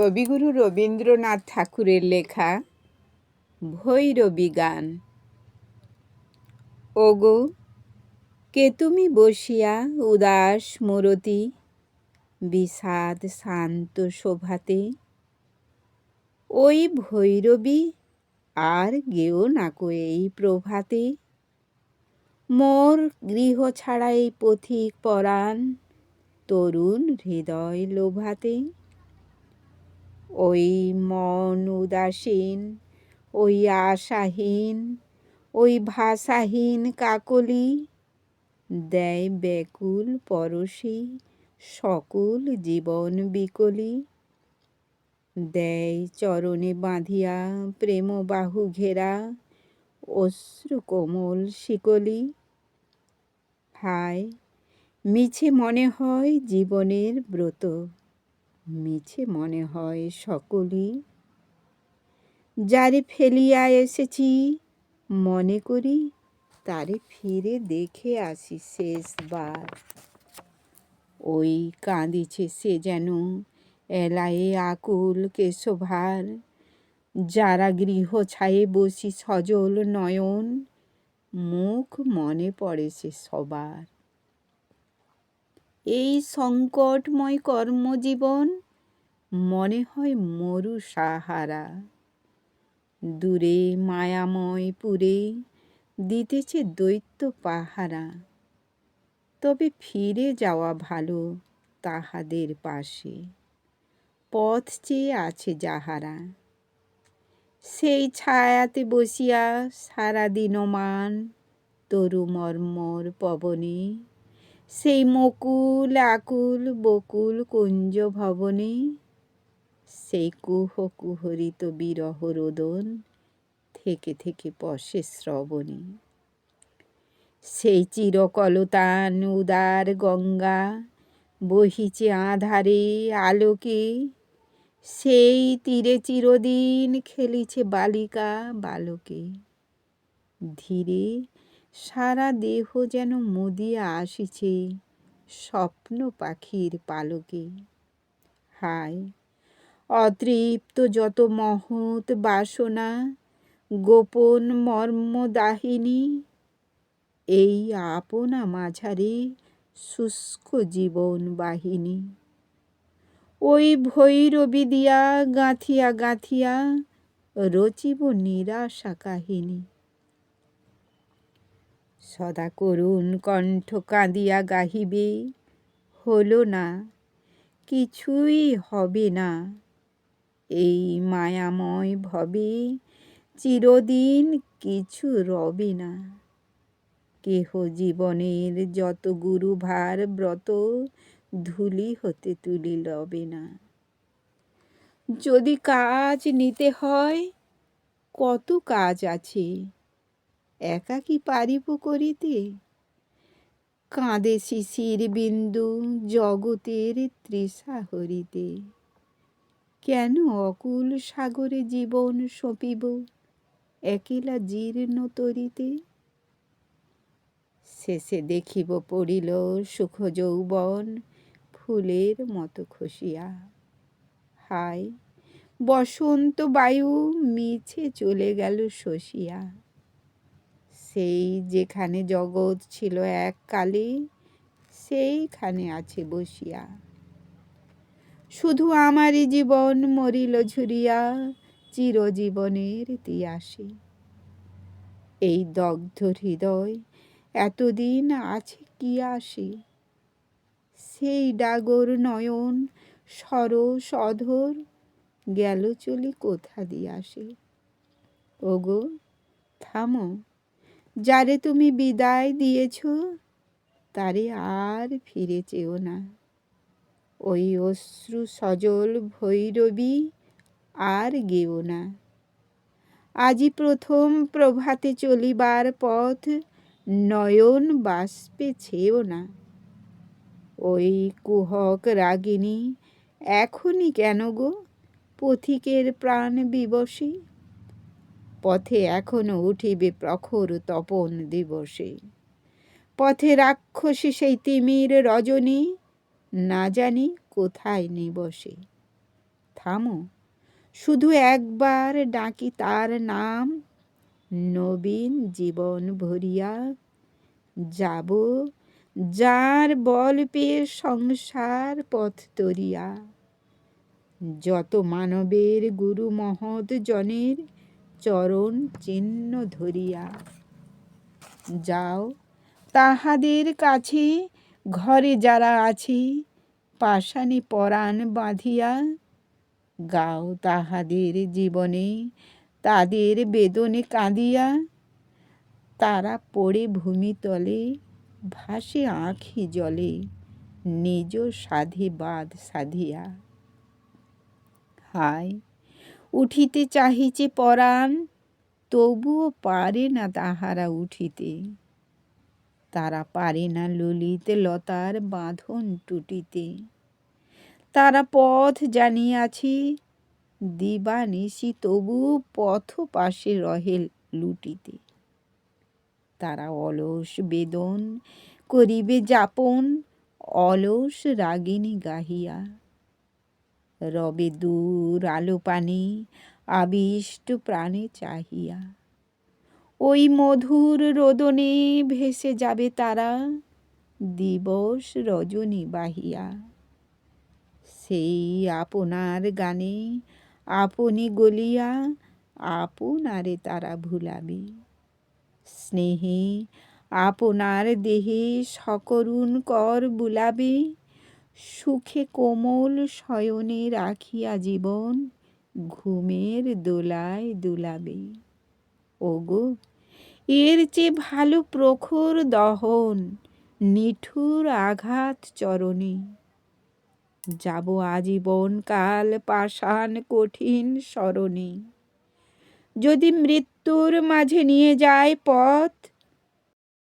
কবিগুরু রবীন্দ্রনাথ ঠাকুরের লেখা ভৈরবী গান ওগো, কে তুমি বসিয়া উদাস মরতি, বিষাদ শান্ত শোভাতে? ওই ভৈরবী আর গেও নাকো এই প্রভাতে? মোর গৃহ ছাড়াই পথিক পরাণ তরুণ হৃদয় লোভাতে? ওই মন উদাসীন, ওই আশাহীন, ওই ভাষাহীন কাকলি। দেয় ব্যাকুল পরশি, সকল জীবন বিকলি। দেয় চরণে বাঁধিয়া প্রেম বাহু ঘেরা, অশ্রু কোমল শিকলি। হায়, মিছে মনে হয় জীবনের ব্রত। মিছে মনে হয় সকলই। যারে ফেলিয়া এসেছি, মনে করি তারে ফিরে দেখে আসি শেষবার। ওই কাঁদিছে সে যেন এলায়ে আকুল কেশভার। যারা গৃহ ছায়ে বসি সজল নয়ন, মুখ মনে পড়ে সে সবার। এই সংকটময় কর্মজীবন মনে হয় মরু সাহারা। দূরে মায়াময় পুরে দিতেছে দৈত্য পাহারা। তবে ফিরে যাওয়া ভালো তাহাদের পাশে। পথ চেয়ে আছে যাহারা। সেই ছায়াতে বসিয়া সারাদিন মান তরু মর্মর পবনে সেই মকুল, আকুল, বকুল, কুঞ্জ ভবনে, সেই কুহ কুহরিত বিরহ রোদন থেকে থেকে পশে শ্রবণে। সেই চিরকলতান উদার গঙ্গা বহিছে আধারে, আলোকে। সেই তীরে চিরদিন খেলিছে বালিকা, বালকে। ধীরে সারা দেহ যেন মুদিয়া আসিছে, স্বপ্ন পাখির পালকে। হায়, অতৃপ্ত যত মহৎ বাসনা, গোপন মর্মদাহিনী, এই আপনা মাঝারে শুষ্ক জীবন বাহিনী। ওই ভৈরবী দিয়া গাঁথিয়া গাঁথিয়া রচিব নিরাশা কাহিনী। সদা করুণ কণ্ঠ কাঁদিয়া গাহিবে, হলো না, কিছুই হবে না। এই মায়াময় ভবে চিরদিন কিছু রবে না। কেহ জীবনের যত গুরুভার ব্রত ধুলি হতে তুলি লবে না। যদি কাজ নিতে হয়, কত কাজ আছে? একা কি পারিব করিতে কাঁদে শিশির বিন্দু জগতের তৃষা হরিতে কেন অকুল সাগরে জীবন সপিব একিলা জীর্ণ তরিতে? শেষে দেখিব পড়িল সুখ যৌবন ফুলের মতো খসিয়া। হায়, বসন্ত বায়ু মিছে চলে গেল শশিয়া। সেই যেখানে জগৎ ছিল এককালে সেইখানে আছে বসিয়া। শুধু আমারই জীবন মরিল ঝুরিয়া, চিরজীবনের ইতিহাসে। এই দগ্ধ হৃদয় এতদিন আছে কি আসে? সেই ডাগর নয়ন সরস অধর গেল চলি কোথা দিয়ে আসে? ওগো, থামো। যারে তুমি বিদায় দিয়েছ, তারে আর ফিরে চেও না। ওই অশ্রু সজল ভৈরবী আর গেও না। আজি প্রথম প্রভাতে চলিবার পথ নয়ন বাষ্পে ছেও না। ওই কুহক রাগিনী, এখনই কেন গো? পথিকের প্রাণ বিবশী পথে এখনও উঠিবে প্রখর তপন দিবসে। পথে রাক্ষসী সেই তিমির রজনী, না জানি কোথায় নিবসে। থামো, শুধু একবার ডাকি তার নাম, নবীন জীবন ভরিয়া যাব, যার বল পেয়ে সংসার পথ তরিয়া। যত মানবের গুরু মহৎ জনের চরণ চিহ্ন ধরিয়া। যাও, তাহাদের কাছে ঘরে যারা আছে, পাষাণে পরাণ বাঁধিয়া গাও তাহাদের জীবনে, তাদের বেদনে কাঁদিয়া। তারা পড়ে ভূমিতলে ভাসে আঁখি জলে, নিজ সাধে বাদ সাধিয়া। হায় উঠিতে চাহিছে পরাণ, তবুও পারে না তাহারা উঠিতে। তারা পারে না ললিত লতার বাঁধন টুটিতে। তারা পথ জানিয়াছে, দিবানিশি তবু পথ পাশে রহে লুটিতে। তারা অলস বেদন করিবে যাপন, অলস রাগিনী গাহিয়া। রবে দূর আলো পানি, আবিষ্ট প্রাণে চাহিয়া। ওই মধুর রোদনে ভেসে যাবে তারা, দিবস রজনী বাহিয়া। সেই আপনার গানে আপনি গলিয়া, আপনারে তারা ভুলাবে। স্নেহে আপনার দেহে সকরুণ কর বুলাবে সুখে কোমল শয়নে রাখিয়া জীবন, ঘুমের দোলায় দুলাবে। ওগো, এর চেয়ে ভালো প্রখর দহন, নিঠুর আঘাত চরণে। যাব আজীবন কাল পাষাণ কঠিন স্মরণে। যদি মৃত্যুর মাঝে নিয়ে যায় পথ